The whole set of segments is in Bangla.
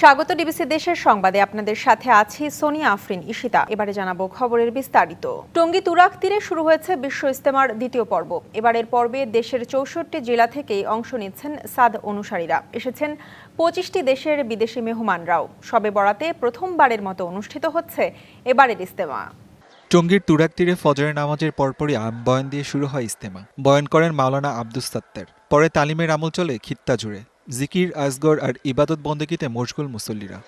স্বাগত ডিবিসি দেশের সংবাদে আপনাদের সাথে আছি সোনিয়া আফরিন ইশিতা এবারে জানাব খবরের বিস্তারিত। টঙ্গী তুরাক তীরে শুরু হয়েছে বিশ্ব ইস্তেমার দ্বিতীয় পর্ব। এবারের পর্বে দেশের চৌষট্টি জেলা থেকেই অংশ নিচ্ছেন সাদ অনুসারীরা। এসেছেন পঁচিশটি দেশের বিদেশি মেহমানরাও। সবে বরাতে প্রথমবারের মতো অনুষ্ঠিত হচ্ছে এবারের ইস্তেমা। টঙ্গীর তুরাক তীরে ফজরের নামাজের পরপরই বয়ান দিয়ে শুরু হয় ইস্তেমা। বয়ান করেন মাওলানা আব্দুস সাত্তার। পরে তালিমের আমল চলে খিত্তা জুড়ে। জিকির, আজগর আর ইবাদত বন্দেগীতে মশগুল মুসল্লিরা।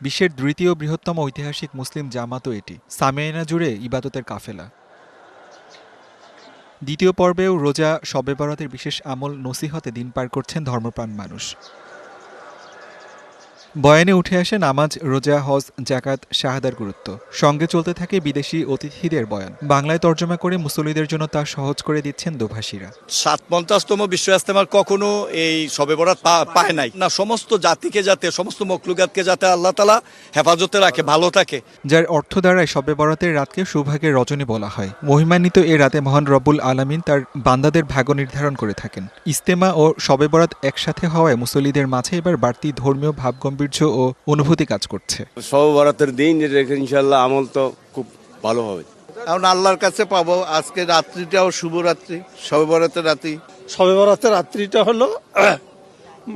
বিশ্বের দ্বিতীয় বৃহত্তম ঐতিহাসিক মুসলিম জামাতও এটি। সামেয়না জুড়ে ইবাদতের কাফেলা। দ্বিতীয় পর্বেও রোজা, সবে বরাতের বিশেষ আমল, নসিহতে দিন পার করছেন ধর্মপ্রাণ মানুষ। বয়ানে উঠে আসে নামাজ রোজা হজ জাকাত শাহাদার গুরুত্ব। সঙ্গে চলতে থাকে বিদেশি অতিথিদের বয়ান। বাংলায় তর্জমা করে মুসল্লিদের জন্য তা সহজ করে দিচ্ছেন দোভাষীরা। সাত পঞ্চাশতম বিশ্ব ইস্তেমার কখনো এই সবে বরাত পায় নাই। না সমস্ত জাতিকে যাতে সমস্ত মকলুকাতকে যাতে আল্লাহ তালা হেফাজতে রাখে ভালো থাকে। যার অর্থ দ্বারাই শবে বরাতের রাতকে সৌভাগ্যের রজনী বলা হয়। মহিমান্বিত এ রাতে মহান রব্বুল আলামিন তার বান্দাদের ভাগ্য নির্ধারণ করে থাকেন। ইস্তেমা ও শবে বরাত একসাথে হওয়ায় মুসল্লিদের মাঝে এবার বাড়তি ধর্মীয় ভাবগম্ভীর্য ও অনুভূতি কাজ করছে। সব বরাতের দিন রেখে ইনশাল্লাহ আমল তো খুব ভালো হবে। এখন আল্লাহর কাছে পাবো আজকে রাত্রিটাও শুভরাত্রি সবেবরাতের রাত্রি। সবে বরাতের রাত্রিটা হলো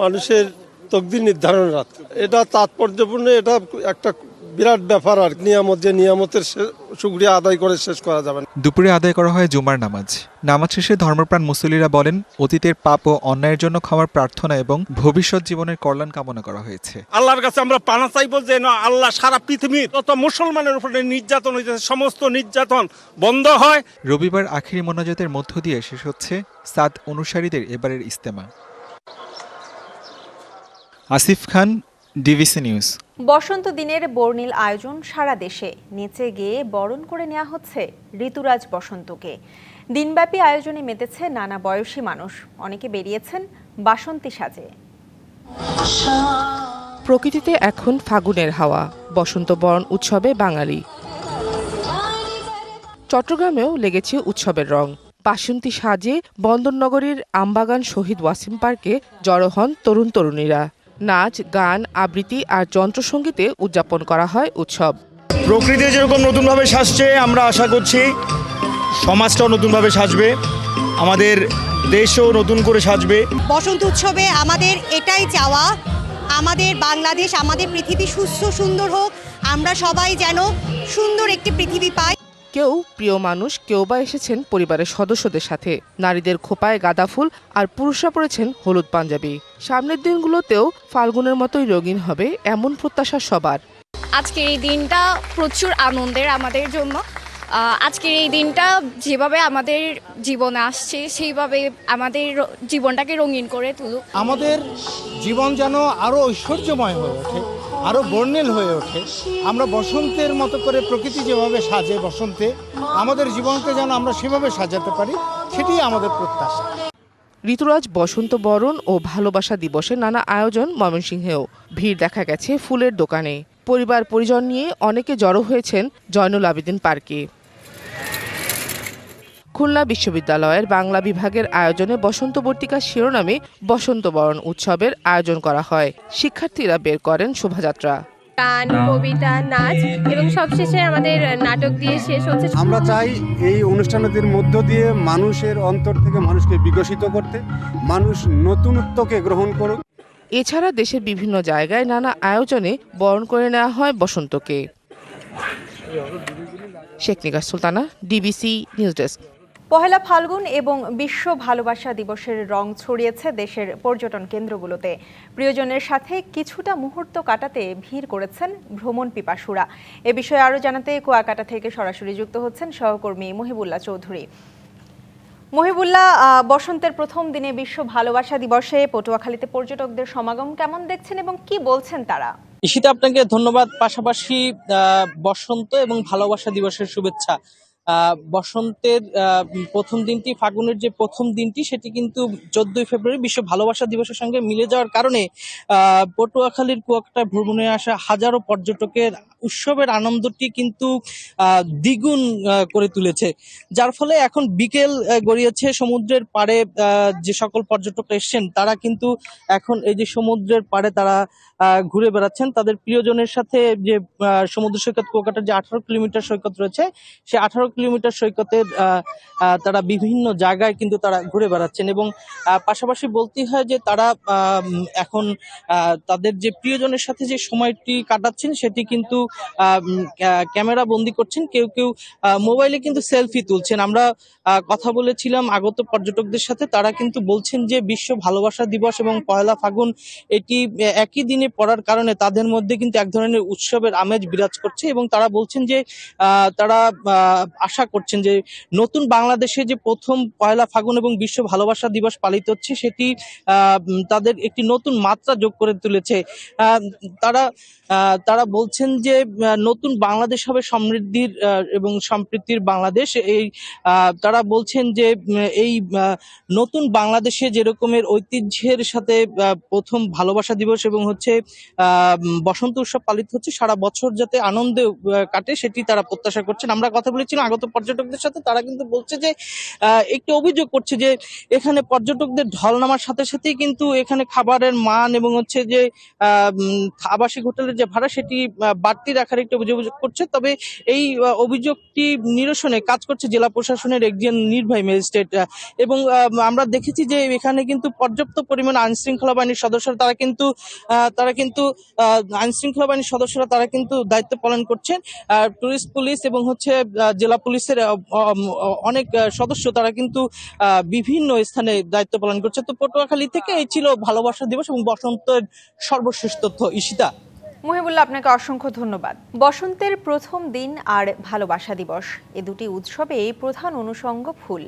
মানুষের তকদির নির্ধারণ রাত এটা তাৎপর্যপূর্ণ এটা একটা বিরাট ব্যাপার আর নিয়ামত যে নিয়ামতের সুক্রিয়া আদায় করে শেষ করা যাবে দুপুরে আদায় করা হয় জুমার নামাজ। নামাজ শেষে ধর্মপ্রাণ মুসল্লিরা বলেন অতীতের পাপ ও অন্যায়ের জন্য ক্ষমার প্রার্থনা এবং ভবিষ্যৎ জীবনের কল্যাণ কামনা করা হয়েছে। আল্লাহর কাছে আমরা পানা চাইব যে না আল্লাহ সারা পৃথিবীর যত মুসলমানের উপরে নির্যাতন হয়েছে সমস্ত নির্যাতন বন্ধ হয়। রবিবার আখিরি মোনাজাতের মধ্য দিয়ে শেষ হচ্ছে সাদ অনুসারীদের এবারের ইস্তেমা। Asif Khan DBC news. বসন্ত দিনের বর্ণিল আয়োজন সারা দেশে। নেচে গেয়ে বরণ করে নেওয়া হচ্ছে ঋতুরাজ বসন্তকে। দিনব্যাপী আয়োজনে মেতেছে নানা বয়সী মানুষ। অনেকে বেরিয়েছেন বাসন্তী সাজে। প্রকৃতিতে এখন ফাগুনের হাওয়া বসন্ত বরণ উৎসবে বাঙালি। চট্টগ্রামেও লেগেছে উৎসবের রং। বাসন্তী সাজে বন্দরনগরীর আমবাগান শহীদ ওয়াসিম পার্কে জড়ো হন তরুণ তরুণীরা। নাচ গান আবৃত্তি আর যন্ত্রসঙ্গীতে উদযাপন করা হয় উৎসব। প্রকৃতি যেরকম নতুনভাবে সাজছে আমরা আশা করছি সমাজটাও নতুনভাবে সাজবে আমাদের দেশও নতুন করে সাজবে। বসন্ত উৎসবে আমাদের এটাই চাওয়া আমাদের বাংলাদেশ আমাদের পৃথিবী সুস্থ সুন্দর হোক আমরা সবাই যেন সুন্দর একটি পৃথিবী পাই। কেউ প্রিয় মানুষ কেউ বা এসেছেন পরিবারের সদস্যদের সাথে। নারীদের খোপায় গাঁদা ফুল আর পুরুষরা পরেছেন হলুদ পাঞ্জাবি। সামনের দিনগুলোতেও ফাল্গুনের মতোই রঙিন হবে এমন প্রত্যাশা সবার। আজকের এই দিনটা প্রচুর আনন্দের আমাদের জন্য। আজকের এই দিনটা যেভাবে আমাদের জীবনে আসছে সেইভাবে আমাদের জীবনটাকে রঙিন করে তুলুক। আমাদের জীবন যেন আরও ঐশ্বর্যময় হয়ে ওঠে। আরও বর্ণিল হয়ে ওঠে। আমরা বসন্তের মতো করে প্রকৃতি যেভাবে সাজে বসন্তে, আমাদের জীবনকে যেন আমরা সেভাবে সাজাতে পারি সেটি আমাদের প্রত্যাশা। ঋতুরাজ বসন্ত বরণ ও ভালোবাসা দিবসের নানা আয়োজন ময়মনসিংহেও। ভিড় দেখা গেছে ফুলের দোকানে। পরিবার পরিজন নিয়ে অনেকে জড়ো হয়েছেন জয়নুল আবেদিন পার্কে। খুলনা বিশ্ববিদ্যালয়ের বাংলা বিভাগের আয়োজনে বসন্ত বর্তিকা শিরোনামে বসন্ত বরণ উৎসবের আয়োজন করা হয়। শিক্ষার্থীরা বের করেন শোভাযাত্রা। গান কবিতা নাচ এবং সবশেষে আমাদের নাটক দিয়ে শেষ হচ্ছে। আমরা চাই এই অনুষ্ঠানটির মধ্য দিয়ে মানুষের অন্তর থেকে মানুষকে বিকশিত করতে মানুষ নতুনত্বকে গ্রহণ করুক। এছাড়া দেশের বিভিন্ন জায়গায় নানা আয়োজনে বরণ করে নেওয়া হয় বসন্তকে। Sheikh Nigar Sultana DBC news desk. Pohela Falgun এবং বিশ্ব ভালোবাসা দিবসের রং ছড়িয়েছে দেশের পর্যটন কেন্দ্রগুলোতে। প্রিয়জনের সাথে কিছুটা মুহূর্ত কাটাতে ভিড় করেছেন ভ্রমণ পিপাসুরা। এ বিষয়ে আরও জানাতে কুয়াকাটা থেকে সরাসরি যুক্ত হচ্ছেন সহকর্মী মহিবুল্লাহ চৌধুরী। মহিবুল্লাহ বসন্তের প্রথম দিনে বিশ্ব ভালোবাসা দিবসে পটুয়াখালীতে পর্যটকদের সমাগম কেমন দেখছেন এবং কি বলছেন তারা? ঈশিতা, আপনাকে ধন্যবাদ। পাশাপাশি বসন্ত এবং ভালোবাসা দিবসের শুভেচ্ছা। বসন্তের প্রথম দিনটি, ফাগুনের যে প্রথম দিনটি, সেটি কিন্তু চোদ্দই ফেব্রুয়ারি বিশ্ব ভালোবাসা দিবসের সঙ্গে মিলে যাওয়ার কারণে পটুয়াখালীর কুয়াকাটা ভ্রমণে আসা হাজারো পর্যটকের উৎসবের আনন্দটি কিন্তু দ্বিগুণ করে তুলেছে। যার ফলে এখন বিকেল গড়িয়েছে সমুদ্রের পাড়ে যে সকল পর্যটক এসছেন, তারা কিন্তু এখন এই যে সমুদ্রের পাড়ে তারা ঘুরে বেড়াচ্ছেন। তাদের প্রিয়জনের সাথে যে সমুদ্র সৈকত, কুয়াকাটার যে আঠারো কিলোমিটার সৈকত রয়েছে সেই আঠারো কিলোমিটার সৈকতের তারা বিভিন্ন জায়গায় কিন্তু তারা ঘুরে বেড়াচ্ছেন এবং পাশাপাশি বলতেই হয় যে তারা এখন তাদের যে প্রিয়জনের সাথে যে সময়টি কাটাচ্ছেন, সেটি কিন্তু ক্যামেরা বন্দি করছেন। কেউ কেউ মোবাইলে কিন্তু সেলফি তুলছেন। আমরা কথা বলেছিলাম আগত পর্যটকদের সাথে, তারা কিন্তু বলছেন যে, বিশ্ব ভালোবাসা দিবস এবং পয়লা ফাগুন, এটি একই দিনে পড়ার কারণে তাদের মধ্যে কিন্তু এক ধরনের উৎসবের আমেজ বিরাজ করছে এবং তারা বলছেন যে তারা আশা করছেন যে নতুন বাংলাদেশে যে প্রথম পয়লা ফাগুন এবং বিশ্ব ভালোবাসা দিবস পালিত হচ্ছে সেটি তাদের একটি নতুন মাত্রা যোগ করে তুলেছে। তারা তারা বলছেন যে নতুন বাংলাদেশ হবে সমৃদ্ধির এবং সম্প্রীতির বাংলাদেশ। এই তারা বলছেন যে এই নতুন বাংলাদেশে যেরকমের ঐতিহ্যের সাথে প্রথম ভালোবাসা দিবস এবং হচ্ছে বসন্ত উৎসব পালিত হচ্ছে সারা বছর যাতে আনন্দে কাটে সেটি তারা প্রত্যাশা করছেন। আমরা কথা বলেছিলাম আগত পর্যটকদের সাথে তারা কিন্তু বলছে যে একটি অভিযোগ করছে যে এখানে পর্যটকদের ঢল নামার সাথে সাথেই কিন্তু এখানে খাবারের মান এবং হচ্ছে যে আবাসিক হোটেলের যে ভাড়া সেটি বাড়তি রাখার একটি অভিযোগ করছে। তবে এই অভিযোগটি নিরসনে কাজ করছে জেলা প্রশাসনের একজন নির্বাহী ম্যাজিস্ট্রেট এবং আমরা দেখেছি যে এখানে কিন্তু পর্যাপ্ত পরিমাণ আইন শৃঙ্খলা বাহিনীর সদস্যরা তারা কিন্তু আহ, তারা কিন্তু আহ, আইন শৃঙ্খলা বাহিনীর সদস্যরা তারা কিন্তু দায়িত্ব পালন করছেন। আর টুরিস্ট পুলিশ এবং হচ্ছে জেলা পুলিশের অনেক সদস্য তারা কিন্তু বিভিন্ন স্থানে দায়িত্ব পালন করছে। তো পটুয়াখালী থেকে এই ছিল ভালোবাসা দিবস এবং বসন্তের সর্বশেষ তথ্য। ঈশিতা। মুহিবুল্লাহ আপনাকে অসংখ্য ধন্যবাদ। বসন্তের প্রথম দিন আর ভালোবাসা দিবস। এ দুটি উৎসবে প্রধান অনুষঙ্গ ফুল।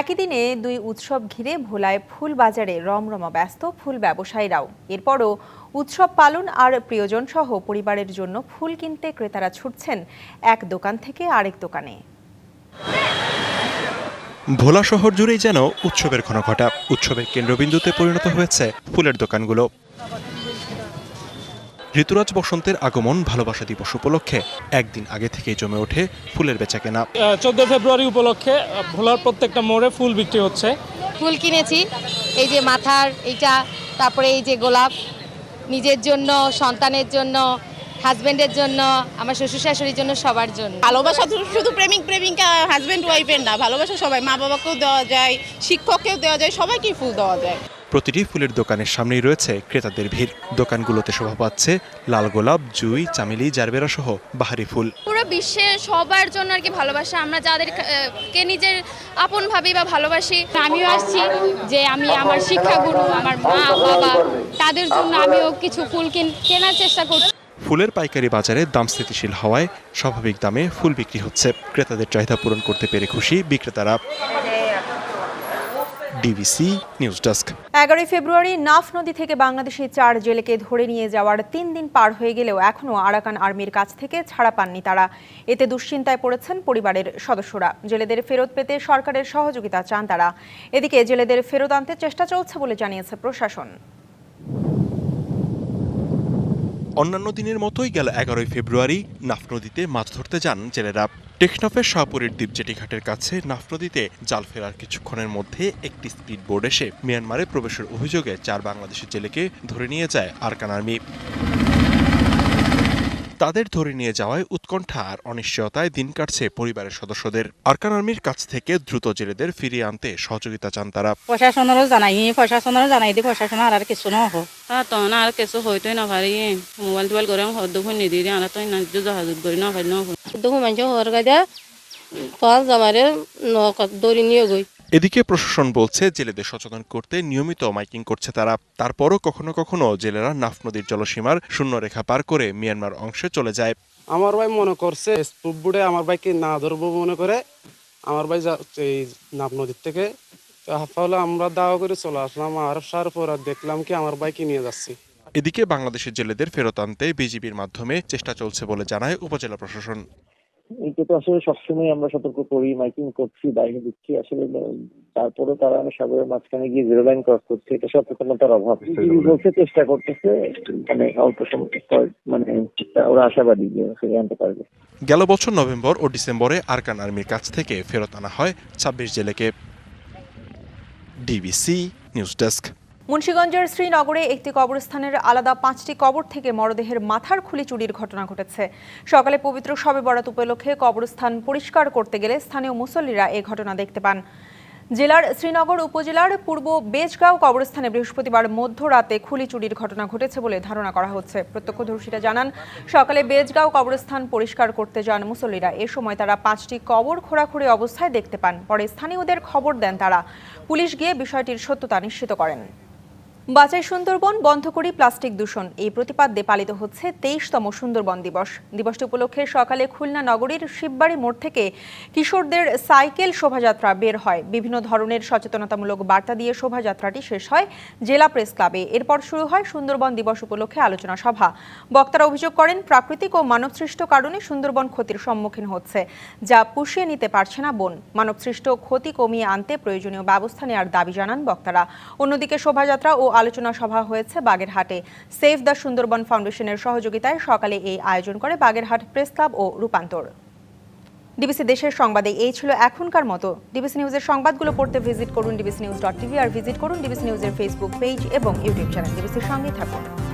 একই দিনে দুই উৎসব ঘিরে ভোলায় ফুল বাজারে রমরমা ব্যস্ত ফুল ব্যবসায়ীরাও। এরপরও উৎসব পালন আর প্রিয়জন সহ পরিবারের জন্য ফুল কিনতে ক্রেতারা ছুটছেন এক দোকান থেকে আরেক দোকানে। ভোলা শহর জুড়েই যেন উৎসবের ঘনঘটা উৎসবের কেন্দ্রবিন্দুতে পরিণত হয়েছে ফুলের দোকানগুলো। ঋতুরাজ বসন্তের আগমন ভালোবাসা দিবস উপলক্ষে একদিন আগে থেকেই জমে ওঠে ফুলের বেচাকেনা। চোদ্দ ফেব্রুয়ারি উপলক্ষে ভোলার প্রত্যেকটা মোড়ে ফুল বিক্রি হচ্ছে। ফুল কিনেছি এই যে মাথার এইটা তারপরে এই যে গোলাপ নিজের জন্য, সন্তানের জন্য হাজব্যান্ডের জন্য, আমার শ্বশুর শাশুড়ির জন্য, সবার জন্য। ভালোবাসা শুধু প্রেমিক প্রেমিকা হাজব্যান্ড ওয়াইফের না। ভালোবাসা সবাই। মা বাবাকেও দেওয়া যায়, শিক্ষককেও দেওয়া যায়, সবাইকেই ফুল দেওয়া যায়। প্রতিটি ফুলের দোকানের সামনেই রয়েছে ক্রেতাদের ভিড়। দোকানগুলোতে শোভা পাচ্ছে লাল গোলাপ জুই চামেলি জারবেরা সহ বাহারি ফুল। পুরো বিশ্বের সবার জন্য আর কি ভালোবাসা। আমরা যাদের কে নিজের আপন ভাবি বা ভালোবাসি আমিও আসছি যে আমি আমার শিক্ষাগুরু আমার মা বাবা তাদের জন্য আমিও কিছু ফুল কিন- কেনার চেষ্টা করছি। ফুলের পাইকারি বাজারে দাম স্থিতিশীল হওয়ায় স্বাভাবিক দামে ফুল বিক্রি হচ্ছে। ক্রেতাদের চাহিদা পূরণ করতে পেরে খুশি বিক্রেতারা। ডিবিসি নিউজ ডেস্ক এগারোই ফেব্রুয়ারি নাফ নদী থেকে বাংলাদেশি চার জেলেকে ধরে নিয়ে যাওয়ার তিন দিন পার হয়ে গেলেও এখনও আরাকান আর্মির কাছ থেকে ছাড়া পাননি তারা। এতে দুশ্চিন্তায় পড়েছেন পরিবারের সদস্যরা। জেলেদের ফেরত পেতে সরকারের সহযোগিতা চান তারা। এদিকে জেলেদের ফেরত আনতে চেষ্টা চলছে বলে জানিয়েছে প্রশাসন। অন্যান্য দিনের মতোই গেল এগারোই ফেব্রুয়ারি নাফ নদীতে মাছ ধরতে যান জেলেরা। টেকনাফের শাহপুরের দ্বীপজেটি ঘাটের কাছে নাফ নদীতে জাল ফেরার কিছুক্ষণের মধ্যে একটি স্পিড বোর্ড এসে মিয়ানমারে প্রবেশের অভিযোগে চার বাংলাদেশি জেলেকে ধরে নিয়ে যায় আরকান আর্মি। তাদের ধরে নিয়ে যাওয়ায় উৎকণ্ঠা আর অনিশ্চয়তায় দিন কাটছে পরিবারের সদস্যদের। আরকান আর্মির কাছ থেকে দ্রুত জেলেদের ফিরিয়ে আনতে সহযোগিতা চান তারা। প্ৰশাসনৰো জানাই প্ৰশাসনৰো জানাই দি প্ৰশাসনৰ আর কিছু নহ'ব। তখন আর কিছু হইতোই না পারি মোবাইল টোবাইল করে ফোন নিদি আর তো না জাহাজ করি না পারি না মানুহ হর গাদা পাঁচ জামারে দৌড়ি নিয়ে গই এদিকে প্রশাসন বলছে জেলেদের সচেতন করতে নিয়মিত মাইকিং করছে তারা। তারপরও কখনো কখনো জেলেরা নাফ নদীর জলসীমার শূন্য রেখা পার করে মিয়ানমার অংশে চলে যায়। আমার ভাই মনে করছে বুড়ে আমার ভাইকে না ধরবো মনে করে আমার ভাই এই নাফ নদীর থেকে। তাহলে আমরা দাওয়া করে চলে আসলাম আর সার পর আর দেখলাম কি আমার বাইকে নিয়ে যাচ্ছি। এদিকে বাংলাদেশের জেলেদের ফেরত আনতে বিজিবির মাধ্যমে চেষ্টা চলছে বলে জানায় উপজেলা প্রশাসন। এইটা তো আসলে সবসময় আমরা সতর্ক করি মাইকিং করছি বাহিনী দিচ্ছি আসলে তারপরে তারা সাগরের মাঝখানে গিয়ে জিরো লাইন ক্রস করছে এটা সচেতনতার অভাব। বলতে চেষ্টা করতেছে মানে অল্প সময় মানে ওরা আশাবাদী যে ফিরে আনতে পারবে। গেল বছর নভেম্বর ও ডিসেম্বরে আরকান আর্মির কাছ থেকে ফেরত আনা হয় ছাব্বিশ জেলেকে। DBC news desk. মুন্সিগঞ্জের শ্রীনগরে একটি কবরস্থানের আলাদা পাঁচটি কবর থেকে মরদেহের মাথার খুলি চুরির ঘটনা ঘটেছে। সকালে পবিত্র শবে বরাত উপলক্ষে কবরস্থান পরিষ্কার করতে গেলে স্থানীয় মুসল্লিরা এ ঘটনা দেখতে পান। জেলার শ্রীনগর উপজেলার পূর্ব বেজগাঁও কবরস্থানে বৃহস্পতিবার মধ্যরাতে খুলি চুরির ঘটনা ঘটেছে বলে ধারণা করা হচ্ছে। প্রত্যক্ষদর্শীরা জানান, সকালে বেজগাঁও কবরস্থান পরিষ্কার করতে যান মুসল্লিরা। এ সময় তারা পাঁচটি কবর খোঁড়াখুড়ি অবস্থায় দেখতে পান। পরে স্থানীয়দের খবর দেন তারা। পুলিশ গিয়ে বিষয়টির সত্যতা নিশ্চিত করেন। বাঁচাই সুন্দরবন, বন্ধ করি প্লাস্টিক দূষণ। এই প্রতিপাদ্যে পালিত হচ্ছে তেইশতম সুন্দরবন দিবস। দিবসটি উপলক্ষে সকালে খুলনা নগরীর শিববাড়ি মোড় থেকে কিশোরদের সাইকেল শোভাযাত্রা বের হয়। বিভিন্ন ধরনের সচেতনতামূলক বার্তা দিয়ে শোভাযাত্রাটি শেষ হয় জেলা প্রেস ক্লাবে। এরপর শুরু হয় সুন্দরবন দিবস উপলক্ষে আলোচনা সভা। বক্তারা অভিযোগ করেন, প্রাকৃতিক ও মানবসৃষ্ট কারণে সুন্দরবন ক্ষতির সম্মুখীন হচ্ছে, যা পুষিয়ে নিতে পারছে না বন। মানবসৃষ্ট ক্ষতি কমিয়ে আনতে প্রয়োজনীয় ব্যবস্থা নেওয়ার দাবি জানান বক্তারা। অন্যদিকে শোভাযাত্রা ও আলোচনা সভা হয়েছে বাগেরহাটে। সেভ দ্য সুন্দরবন ফাউন্ডেশনের সহযোগিতায় সকালে এই আয়োজন করে বাগেরহাট প্রেস ক্লাব ও রূপান্তর। ডিবিসি দেশের সংবাদে এই ছিল এখনকার মতো। ডিবিসি নিউজের সংবাদগুলো পড়তে ভিজিট করুন ডিবিসি নিউজ ডট টিভি আর ভিজিট করুন ডিবিসি নিউজের ফেসবুক পেজ এবং ইউটিউব চ্যানেল ডিবিসির সঙ্গেই থাকুন।